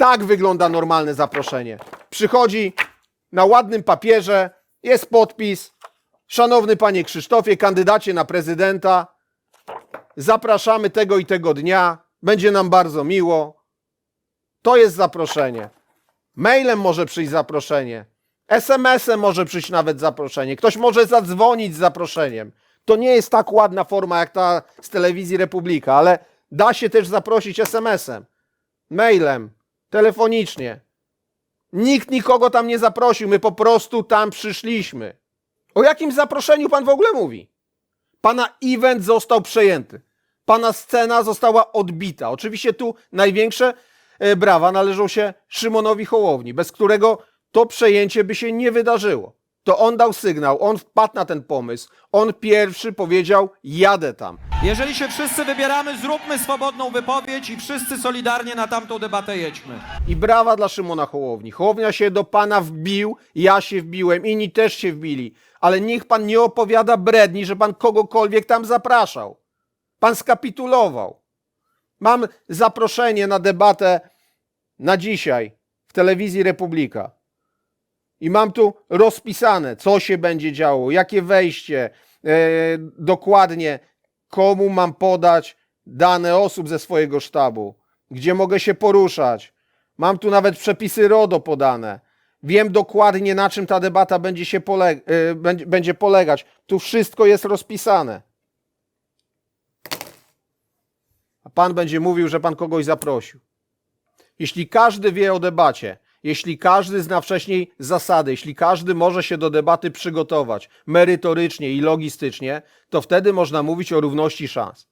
Tak wygląda normalne zaproszenie. Przychodzi na ładnym papierze, jest podpis. Szanowny panie Krzysztofie, kandydacie na prezydenta, zapraszamy tego i tego dnia. Będzie nam bardzo miło. To jest zaproszenie. Mailem może przyjść zaproszenie. SMS-em może przyjść nawet zaproszenie. Ktoś może zadzwonić z zaproszeniem. To nie jest tak ładna forma jak ta z telewizji Republika, ale da się też zaprosić SMS-em, mailem, telefonicznie. Nikt nikogo tam nie zaprosił, my po prostu tam przyszliśmy. O jakim zaproszeniu pan w ogóle mówi? Pana event został przejęty. Pana scena została odbita. Oczywiście tu największe e, brawa należą się Szymonowi Hołowni, bez którego to przejęcie by się nie wydarzyło. To on dał sygnał, on wpadł na ten pomysł. On pierwszy powiedział: Jadę tam. Jeżeli się wszyscy wybieramy, zróbmy swobodną wypowiedź i wszyscy solidarnie na tamtą debatę jedźmy. I brawa dla Szymona Hołowni. Hołownia się do pana wbił, ja się wbiłem, inni też się wbili. Ale niech pan nie opowiada bredni, że pan kogokolwiek tam zapraszał. Pan skapitulował. Mam zaproszenie na debatę na dzisiaj w telewizji Republika. I mam tu rozpisane, co się będzie działo, jakie wejście, e, dokładnie komu mam podać dane osób ze swojego sztabu, gdzie mogę się poruszać. Mam tu nawet przepisy RODO podane. Wiem dokładnie, na czym ta debata będzie, się pole- e, będzie polegać. Tu wszystko jest rozpisane. A pan będzie mówił, że pan kogoś zaprosił. Jeśli każdy wie o debacie, jeśli każdy zna wcześniej zasady, jeśli każdy może się do debaty przygotować merytorycznie i logistycznie, to wtedy można mówić o równości szans.